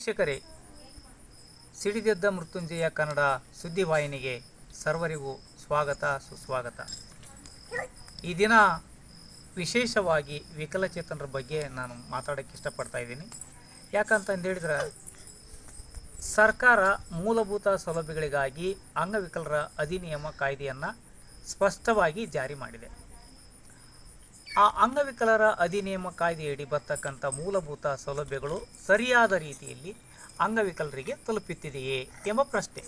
ವೀಕ್ಷಕರೇ, ಸಿಡಿದೆದ್ದ ಮೃತ್ಯುಂಜಯ ಕನ್ನಡ ಸುದ್ದಿವಾಹಿನಿಗೆ ಸರ್ವರಿಗೂ ಸ್ವಾಗತ, ಸುಸ್ವಾಗತ. ಈ ದಿನ ವಿಶೇಷವಾಗಿ ವಿಕಲಚೇತನರ ಬಗ್ಗೆ ನಾನು ಮಾತಾಡೋಕ್ಕೆ ಇಷ್ಟಪಡ್ತಾ ಇದ್ದೀನಿ. ಯಾಕಂತಂದು ಹೇಳಿದ್ರೆ, ಸರ್ಕಾರ ಮೂಲಭೂತ ಸೌಲಭ್ಯಗಳಿಗಾಗಿ ಅಂಗವಿಕಲರ ಅಧಿನಿಯಮ ಕಾಯ್ದೆಯನ್ನು ಸ್ಪಷ್ಟವಾಗಿ ಜಾರಿ ಮಾಡಿದೆ. ಆ ಅಂಗವಿಕಲರ ಅಧಿನಿಯಮ ಕಾಯ್ದೆಯಡಿ ಬರ್ತಕ್ಕಂಥ ಮೂಲಭೂತ ಸೌಲಭ್ಯಗಳು ಸರಿಯಾದ ರೀತಿಯಲ್ಲಿ ಅಂಗವಿಕಲರಿಗೆ ತಲುಪುತ್ತಿದೆಯೇ ಎಂಬ ಪ್ರಶ್ನೆ.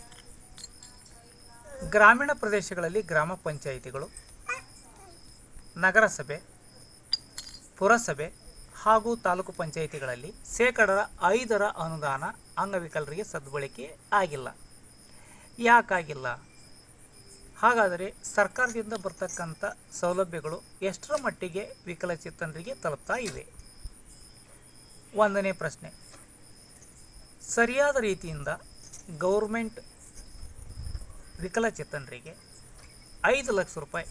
ಗ್ರಾಮೀಣ ಪ್ರದೇಶಗಳಲ್ಲಿ ಗ್ರಾಮ ಪಂಚಾಯಿತಿಗಳು, ನಗರಸಭೆ, ಪುರಸಭೆ ಹಾಗೂ ತಾಲೂಕು ಪಂಚಾಯಿತಿಗಳಲ್ಲಿ ಶೇಕಡರ ಐದರ ಅನುದಾನ ಅಂಗವಿಕಲರಿಗೆ ಸದ್ಬಳಕೆ ಆಗಿಲ್ಲ. ಯಾಕಾಗಿಲ್ಲ? ಹಾಗಾದರೆ ಸರ್ಕಾರದಿಂದ ಬರ್ತಕ್ಕಂಥ ಸೌಲಭ್ಯಗಳು ಎಷ್ಟರ ಮಟ್ಟಿಗೆ ವಿಕಲಚೇತನರಿಗೆ ತಲುಪ್ತಾ ಇವೆ? ಒಂದನೇ ಪ್ರಶ್ನೆ. ಸರಿಯಾದ ರೀತಿಯಿಂದ ಗೌರ್ಮೆಂಟ್ ವಿಕಲಚೇತನರಿಗೆ ಐದು ಲಕ್ಷ ರೂಪಾಯಿ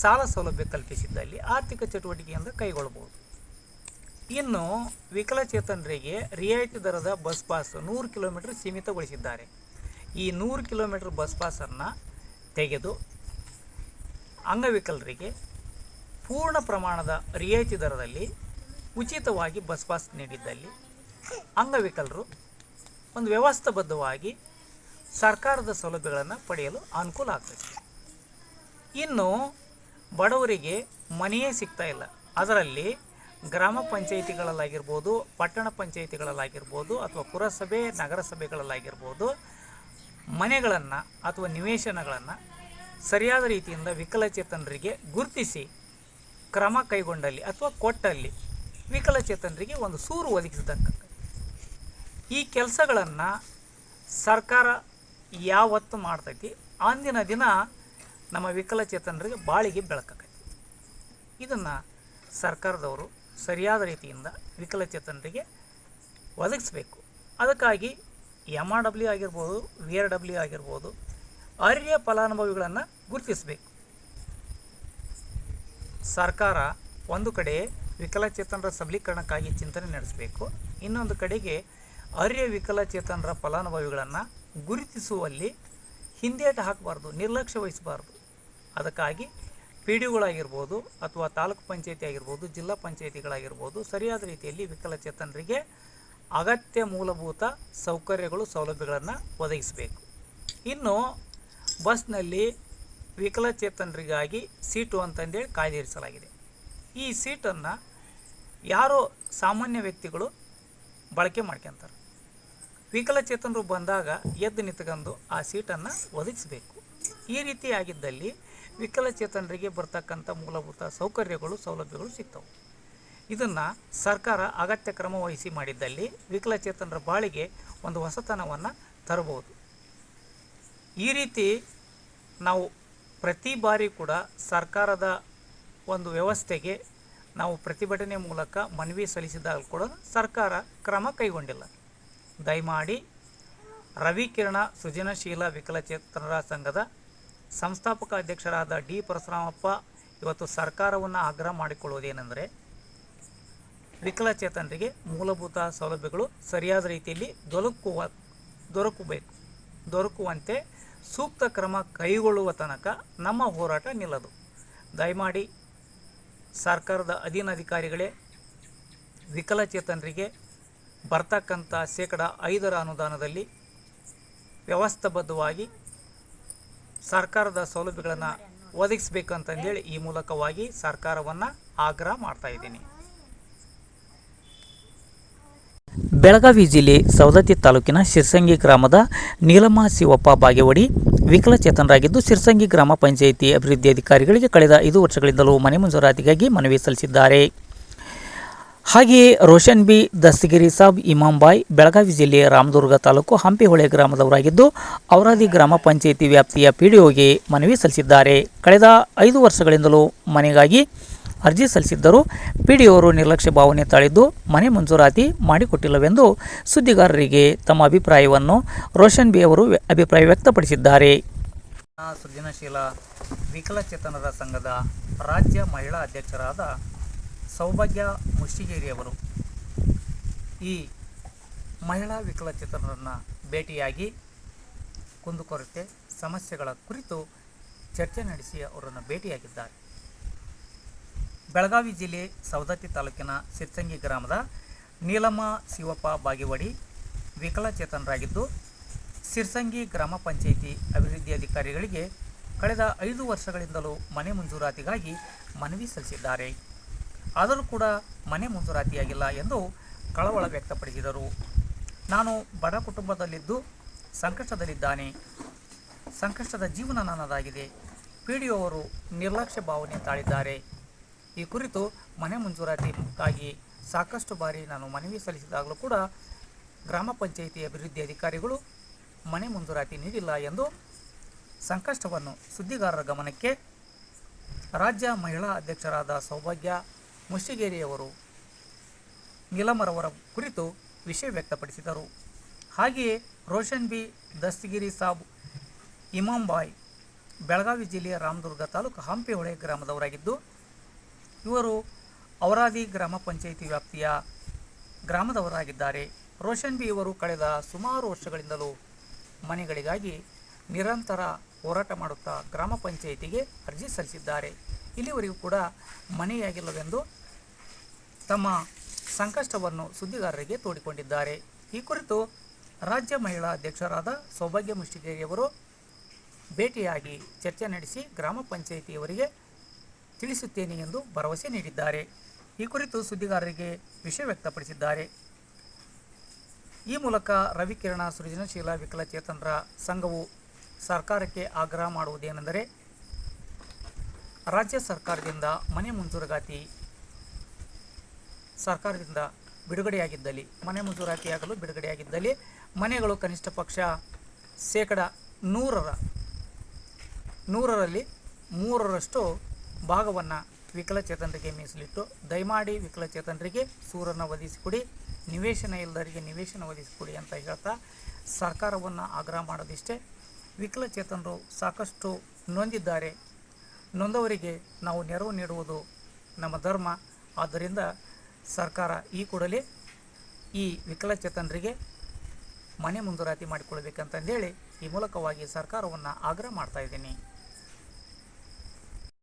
ಸಾಲ ಸೌಲಭ್ಯ ಕಲ್ಪಿಸಿದ್ದಲ್ಲಿ ಆರ್ಥಿಕ ಚಟುವಟಿಕೆಯಿಂದ ಕೈಗೊಳ್ಳಬಹುದು. ಇನ್ನು ವಿಕಲಚೇತನರಿಗೆ ರಿಯಾಯಿತಿ ದರದ ಬಸ್ ಪಾಸ್ ನೂರು ಕಿಲೋಮೀಟರ್ ಸೀಮಿತಗೊಳಿಸಿದ್ದಾರೆ. ಈ ನೂರು ಕಿಲೋಮೀಟ್ರ್ ಬಸ್ ಪಾಸನ್ನು ತೆಗೆದು ಅಂಗವಿಕಲರಿಗೆ ಪೂರ್ಣ ಪ್ರಮಾಣದ ರಿಯಾಯಿತಿ ದರದಲ್ಲಿ ಉಚಿತವಾಗಿ ಬಸ್ ಪಾಸ್ ನೀಡಿದ್ದಲ್ಲಿ ಅಂಗವಿಕಲರು ಒಂದು ವ್ಯವಸ್ಥಾಬದ್ಧವಾಗಿ ಸರ್ಕಾರದ ಸೌಲಭ್ಯಗಳನ್ನು ಪಡೆಯಲು ಅನುಕೂಲ ಆಗ್ತದೆ. ಇನ್ನು ಬಡವರಿಗೆ ಮನೆಯೇ ಸಿಗ್ತಾ ಇಲ್ಲ. ಅದರಲ್ಲಿ ಗ್ರಾಮ ಪಂಚಾಯಿತಿಗಳಲ್ಲಾಗಿರ್ಬೋದು, ಪಟ್ಟಣ ಪಂಚಾಯಿತಿಗಳಲ್ಲಾಗಿರ್ಬೋದು ಅಥವಾ ಪುರಸಭೆ, ನಗರಸಭೆಗಳಲ್ಲಾಗಿರ್ಬೋದು ಮನೆಗಳನ್ನು ಅಥವಾ ನಿವೇಶನಗಳನ್ನು ಸರಿಯಾದ ರೀತಿಯಿಂದ ವಿಕಲಚೇತನರಿಗೆ ಗುರುತಿಸಿ ಕ್ರಮ ಕೈಗೊಂಡಲ್ಲಿ ಅಥವಾ ಕೊಟ್ಟಲ್ಲಿ ವಿಕಲಚೇತನರಿಗೆ ಒಂದು ಸೂರು ಒದಗಿಸತಕ್ಕಂಥ ಈ ಕೆಲಸಗಳನ್ನು ಸರ್ಕಾರ ಯಾವತ್ತು ಮಾಡ್ತೈತಿ? ಅಂದಿನ ದಿನ ನಮ್ಮ ವಿಕಲಚೇತನರಿಗೆ ಬಾಳಿಗೆ ಬೆಳಕೈತಿ ಇದನ್ನು ಸರ್ಕಾರದವರು ಸರಿಯಾದ ರೀತಿಯಿಂದ ವಿಕಲಚೇತನರಿಗೆ ಒದಗಿಸ್ಬೇಕು. ಅದಕ್ಕಾಗಿ ಎಂ ಆರ್ ಡಬ್ಲ್ಯೂ ಆಗಿರ್ಬೋದು ವಿ ಆರ್ ಡಬ್ಲ್ಯೂ ಆಗಿರ್ಬೋದು ಅರ್ಹ ಫಲಾನುಭವಿಗಳನ್ನು ಗುರುತಿಸಬೇಕು. ಸರ್ಕಾರ ಒಂದು ಕಡೆ ವಿಕಲಚೇತನರ ಸಬಲೀಕರಣಕ್ಕಾಗಿ ಚಿಂತನೆ ನಡೆಸಬೇಕು, ಇನ್ನೊಂದು ಕಡೆಗೆ ಅರ್ಯ ವಿಕಲಚೇತನರ ಫಲಾನುಭವಿಗಳನ್ನು ಗುರುತಿಸುವಲ್ಲಿ ಹಿಂದೇಟು ಹಾಕಬಾರ್ದು, ನಿರ್ಲಕ್ಷ್ಯ ವಹಿಸಬಾರ್ದು. ಅದಕ್ಕಾಗಿ ಪಿ ಡಿಗಳಾಗಿರ್ಬೋದು ಅಥವಾ ತಾಲೂಕು ಪಂಚಾಯತಿ ಆಗಿರ್ಬೋದು, ಜಿಲ್ಲಾ ಪಂಚಾಯತಿಗಳಾಗಿರ್ಬೋದು, ಸರಿಯಾದ ರೀತಿಯಲ್ಲಿ ವಿಕಲಚೇತನರಿಗೆ ಅಗತ್ಯ ಮೂಲಭೂತ ಸೌಕರ್ಯಗಳು, ಸೌಲಭ್ಯಗಳನ್ನು ಒದಗಿಸಬೇಕು. ಇನ್ನು ಬಸ್ನಲ್ಲಿ ವಿಕಲಚೇತನರಿಗಾಗಿ ಸೀಟು ಅಂತಂದೇಳಿ ಕಾಯ್ದಿರಿಸಲಾಗಿದೆ ಈ ಸೀಟನ್ನು ಯಾರೋ ಸಾಮಾನ್ಯ ವ್ಯಕ್ತಿಗಳು ಬಳಕೆ ಮಾಡ್ಕೊತಾರೆ. ವಿಕಲಚೇತನರು ಬಂದಾಗ ಎದ್ದು ನಿಂತ್ಕೊಂಡು ಆ ಸೀಟನ್ನು ಒದಗಿಸಬೇಕು. ಈ ರೀತಿಯಾಗಿದ್ದಲ್ಲಿ ವಿಕಲಚೇತನರಿಗೆ ಬರ್ತಕ್ಕಂಥ ಮೂಲಭೂತ ಸೌಕರ್ಯಗಳು, ಸೌಲಭ್ಯಗಳು ಸಿಗ್ತವೆ. ಇದನ್ನು ಸರ್ಕಾರ ಅಗತ್ಯ ಕ್ರಮ ವಹಿಸಿ ಮಾಡಿದ್ದಲ್ಲಿ ವಿಕಲಚೇತನರ ಬಾಳಿಗೆ ಒಂದು ಹೊಸತನವನ್ನು ತರಬಹುದು. ಈ ರೀತಿ ನಾವು ಪ್ರತಿ ಬಾರಿ ಕೂಡ ಸರ್ಕಾರದ ಒಂದು ವ್ಯವಸ್ಥೆಗೆ ನಾವು ಪ್ರತಿಭಟನೆ ಮೂಲಕ ಮನವಿ ಸಲ್ಲಿಸಿದಾಗ ಕೂಡ ಸರ್ಕಾರ ಕ್ರಮ ಕೈಗೊಂಡಿಲ್ಲ. ದಯಮಾಡಿ ರವಿಕಿರಣ ಸೃಜನಶೀಲ ವಿಕಲಚೇತನರ ಸಂಘದ ಸಂಸ್ಥಾಪಕ ಅಧ್ಯಕ್ಷರಾದ ಡಿ ಪರಶುರಾಮಪ್ಪ, ಇವತ್ತು ಸರ್ಕಾರವನ್ನು ಆಗ್ರಹ ಮಾಡಿಕೊಳ್ಳುವುದೇನೆಂದರೆ ವಿಕಲಚೇತನರಿಗೆ ಮೂಲಭೂತ ಸೌಲಭ್ಯಗಳು ಸರಿಯಾದ ರೀತಿಯಲ್ಲಿ ದೊರಕುವ ದೊರಕಬೇಕು ದೊರಕುವಂತೆ ಸೂಕ್ತ ಕ್ರಮ ಕೈಗೊಳ್ಳುವ ತನಕ ನಮ್ಮ ಹೋರಾಟ ನಿಲ್ಲದು. ದಯಮಾಡಿ ಸರ್ಕಾರದ ಅಧೀನ ಅಧಿಕಾರಿಗಳೇ, ವಿಕಲಚೇತನರಿಗೆ ಬರ್ತಕ್ಕಂಥ ಶೇಕಡ ಐದರ ಅನುದಾನದಲ್ಲಿ ವ್ಯವಸ್ಥಾಬದ್ಧವಾಗಿ ಸರ್ಕಾರದ ಸೌಲಭ್ಯಗಳನ್ನು ಒದಗಿಸಬೇಕಂತಂದೇಳಿ ಈ ಮೂಲಕವಾಗಿ ಸರ್ಕಾರವನ್ನು ಆಗ್ರಹ ಮಾಡ್ತಾ ಇದ್ದೀನಿ ಬೆಳಗಾವಿ ಜಿಲ್ಲೆ ಸವದತ್ತಿ ತಾಲೂಕಿನ ಶಿರ್ಸಂಗಿ ಗ್ರಾಮದ ನೀಲಮ್ಮ ಶಿವಪ್ಪ ಬಾಗೇವಾಡಿ ವಿಕಲಚೇತನರಾಗಿದ್ದು ಶಿರ್ಸಂಗಿ ಗ್ರಾಮ ಪಂಚಾಯಿತಿ ಅಭಿವೃದ್ಧಿ ಅಧಿಕಾರಿಗಳಿಗೆ ಕಳೆದ ಐದು ವರ್ಷಗಳಿಂದಲೂ ಮನೆ ಮಂಜೂರಾತಿಗಾಗಿ ಮನವಿ ಸಲ್ಲಿಸಿದ್ದಾರೆ. ಹಾಗೆಯೇ ರೋಷನ್ ಬಿ ದಸ್ತಗಿರಿ ಸಾಬ್ ಇಮಾಂಬಾಯ್ ಬೆಳಗಾವಿ ಜಿಲ್ಲೆಯ ರಾಮದುರ್ಗ ತಾಲೂಕು ಹಂಪಿಹೊಳೆ ಗ್ರಾಮದವರಾಗಿದ್ದು ಔರಾದಿ ಗ್ರಾಮ ಪಂಚಾಯಿತಿ ವ್ಯಾಪ್ತಿಯ ಪಿಡಿಒಗೆ ಮನವಿ ಸಲ್ಲಿಸಿದ್ದಾರೆ. ಕಳೆದ ಐದು ವರ್ಷಗಳಿಂದಲೂ ಮನೆಗಾಗಿ ಅರ್ಜಿ ಸಲ್ಲಿಸಿದ್ದರೂ ಪಿಡಿಒರು ನಿರ್ಲಕ್ಷ್ಯ ಭಾವನೆ ತಾಳಿದ್ದು ಮನೆ ಮಂಜೂರಾತಿ ಮಾಡಿಕೊಟ್ಟಿಲ್ಲವೆಂದು ಸುದ್ದಿಗಾರರಿಗೆ ತಮ್ಮ ಅಭಿಪ್ರಾಯವನ್ನು ರೋಷನ್ ಬಿ ಅವರು ಅಭಿಪ್ರಾಯ ವ್ಯಕ್ತಪಡಿಸಿದ್ದಾರೆ. ಸೃಜನಶೀಲ ವಿಕಲಚೇತನರ ಸಂಘದ ರಾಜ್ಯ ಮಹಿಳಾ ಅಧ್ಯಕ್ಷರಾದ ಸೌಭಾಗ್ಯ ಮುಷ್ಟಿಗೇರಿಯವರು ಈ ಮಹಿಳಾ ವಿಕಲಚೇತನರನ್ನು ಭೇಟಿಯಾಗಿ ಕುಂದುಕೊರತೆ ಸಮಸ್ಯೆಗಳ ಕುರಿತು ಚರ್ಚೆ ನಡೆಸಿ ಅವರನ್ನು ಭೇಟಿಯಾಗಿದ್ದಾರೆ. ಬೆಳಗಾವಿ ಜಿಲ್ಲೆ ಸವದತ್ತಿ ತಾಲೂಕಿನ ಸಿರ್ಸಂಗಿ ಗ್ರಾಮದ ನೀಲಮ್ಮ ಶಿವಪ್ಪ ಬಾಗೇವಾಡಿ ವಿಕಲಚೇತನರಾಗಿದ್ದು, ಸಿರ್ಸಂಗಿ ಗ್ರಾಮ ಪಂಚಾಯಿತಿ ಅಭಿವೃದ್ಧಿ ಅಧಿಕಾರಿಗಳಿಗೆ ಕಳೆದ ಐದು ವರ್ಷಗಳಿಂದಲೂ ಮನೆ ಮಂಜೂರಾತಿಗಾಗಿ ಮನವಿ ಸಲ್ಲಿಸಿದ್ದಾರೆ. ಆದರೂ ಕೂಡ ಮನೆ ಮಂಜೂರಾತಿಯಾಗಿಲ್ಲ ಎಂದು ಕಳವಳ ವ್ಯಕ್ತಪಡಿಸಿದರು. ನಾನು ಬಡ ಕುಟುಂಬದಲ್ಲಿದ್ದು ಸಂಕಷ್ಟದಲ್ಲಿದ್ದಾನೆ. ಸಂಕಷ್ಟದ ಜೀವನ ನನ್ನದಾಗಿದೆ. ಪಿ ಡಿ ಅವರು ನಿರ್ಲಕ್ಷ್ಯ ಭಾವನೆ ತಾಳಿದ್ದಾರೆ. ಈ ಕುರಿತು ಮನೆ ಮಂಜೂರಾತಿಗಾಗಿ ಸಾಕಷ್ಟು ಬಾರಿ ನಾನು ಮನವಿ ಸಲ್ಲಿಸಿದಾಗಲೂ ಕೂಡ ಗ್ರಾಮ ಪಂಚಾಯಿತಿ ಅಭಿವೃದ್ಧಿ ಅಧಿಕಾರಿಗಳು ಮನೆ ಮಂಜೂರಾತಿ ನೀಡಿಲ್ಲ ಎಂದು ಸಂಕಷ್ಟವನ್ನು ಸುದ್ದಿಗಾರರ ಗಮನಕ್ಕೆ ರಾಜ್ಯ ಮಹಿಳಾ ಅಧ್ಯಕ್ಷರಾದ ಸೌಭಾಗ್ಯ ಮುಷ್ಟಿಗೇರಿಯವರು ನೀಲಮರವರ ಕುರಿತು ವಿಷಯ ವ್ಯಕ್ತಪಡಿಸಿದರು. ಹಾಗೆಯೇ ರೋಷನ್ ಬಿ ದಸ್ತಗಿರಿ ಸಾಬ್, ಇಮಾಂಬಾಯ್, ಬೆಳಗಾವಿ ಜಿಲ್ಲೆಯ ರಾಮದುರ್ಗ ತಾಲೂಕು ಹಂಪಿಹೊಳೆ ಗ್ರಾಮದವರಾಗಿದ್ದು ಇವರು ಅವರಾದಿ ಗ್ರಾಮ ಪಂಚಾಯಿತಿ ವ್ಯಾಪ್ತಿಯ ಗ್ರಾಮದವರಾಗಿದ್ದಾರೆ. ರೋಷನ್ ಬಿ ಇವರು ಕಳೆದ ಸುಮಾರು ವರ್ಷಗಳಿಂದಲೂ ಮನೆಗಳಿಗಾಗಿ ನಿರಂತರ ಹೋರಾಟ ಮಾಡುತ್ತಾ ಗ್ರಾಮ ಪಂಚಾಯಿತಿಗೆ ಅರ್ಜಿ ಸಲ್ಲಿಸಿದ್ದಾರೆ. ಇಲ್ಲಿವರೆಗೂ ಕೂಡ ಮನೆಯಾಗಿಲ್ಲವೆಂದು ತಮ್ಮ ಸಂಕಷ್ಟವನ್ನು ಸುದ್ದಿಗಾರರಿಗೆ ತೋಡಿಕೊಂಡಿದ್ದಾರೆ. ಈ ಕುರಿತು ರಾಜ್ಯ ಮಹಿಳಾ ಅಧ್ಯಕ್ಷರಾದ ಸೌಭಾಗ್ಯ ಮುಷ್ಟಿಗೇರಿಯವರು ಭೇಟಿಯಾಗಿ ಚರ್ಚೆ ನಡೆಸಿ ಗ್ರಾಮ ಪಂಚಾಯಿತಿಯವರಿಗೆ ತಿಳಿಸುತ್ತೇನೆ ಎಂದು ಭರವಸೆ ನೀಡಿದ್ದಾರೆ. ಈ ಕುರಿತು ಸುದ್ದಿಗಾರರಿಗೆ ವಿಷಯ ವ್ಯಕ್ತಪಡಿಸಿದ್ದಾರೆ. ಈ ಮೂಲಕ ರವಿಕಿರಣ, ಸೃಜನಶೀಲ, ವಿಕಲಚೇತನರ ಸಂಘವು ಸರ್ಕಾರಕ್ಕೆ ಆಗ್ರಹ ಮಾಡುವುದೇನೆಂದರೆ, ರಾಜ್ಯ ಸರ್ಕಾರದಿಂದ ಮನೆ ಮಂಜೂರಾತಿ, ಸರ್ಕಾರದಿಂದ ಬಿಡುಗಡೆಯಾಗಿದ್ದಲ್ಲಿ, ಮನೆ ಮಂಜೂರಾತಿಯಾಗಲು ಬಿಡುಗಡೆಯಾಗಿದ್ದಲ್ಲಿ ಮನೆಗಳು ಕನಿಷ್ಠ ಪಕ್ಷ ಶೇಕಡ ನೂರರ, ನೂರರಲ್ಲಿ ಮೂರರಷ್ಟು ಭಾಗವನ್ನು ವಿಕಲಚೇತನರಿಗೆ ಮೀಸಲಿಟ್ಟು, ದಯಮಾಡಿ ವಿಕಲಚೇತನರಿಗೆ ಸೂರನ್ನು ಒದಗಿಸಿಕೊಡಿ ನಿವೇಶನ ಇಲ್ಲದರಿಗೆ ನಿವೇಶನ ಒದಗಿಸಿಕೊಡಿ ಅಂತ ಹೇಳ್ತಾ ಸರ್ಕಾರವನ್ನು ಆಗ್ರಹ ಮಾಡೋದಿಷ್ಟೇ. ವಿಕಲಚೇತನರು ಸಾಕಷ್ಟು ನೊಂದಿದ್ದಾರೆ. ನೊಂದವರಿಗೆ ನಾವು ನೆರವು ನೀಡುವುದು ನಮ್ಮ ಧರ್ಮ. ಆದ್ದರಿಂದ ಸರ್ಕಾರ ಈ ಕೂಡಲೇ ಈ ವಿಕಲಚೇತನರಿಗೆ ಮನೆ ಮುಂದುರಾತಿ ಮಾಡಿಕೊಳ್ಬೇಕಂತಂದೇಳಿ ಈ ಮೂಲಕವಾಗಿ ಸರ್ಕಾರವನ್ನು ಆಗ್ರಹ ಮಾಡ್ತಾ ಇದ್ದೀನಿ.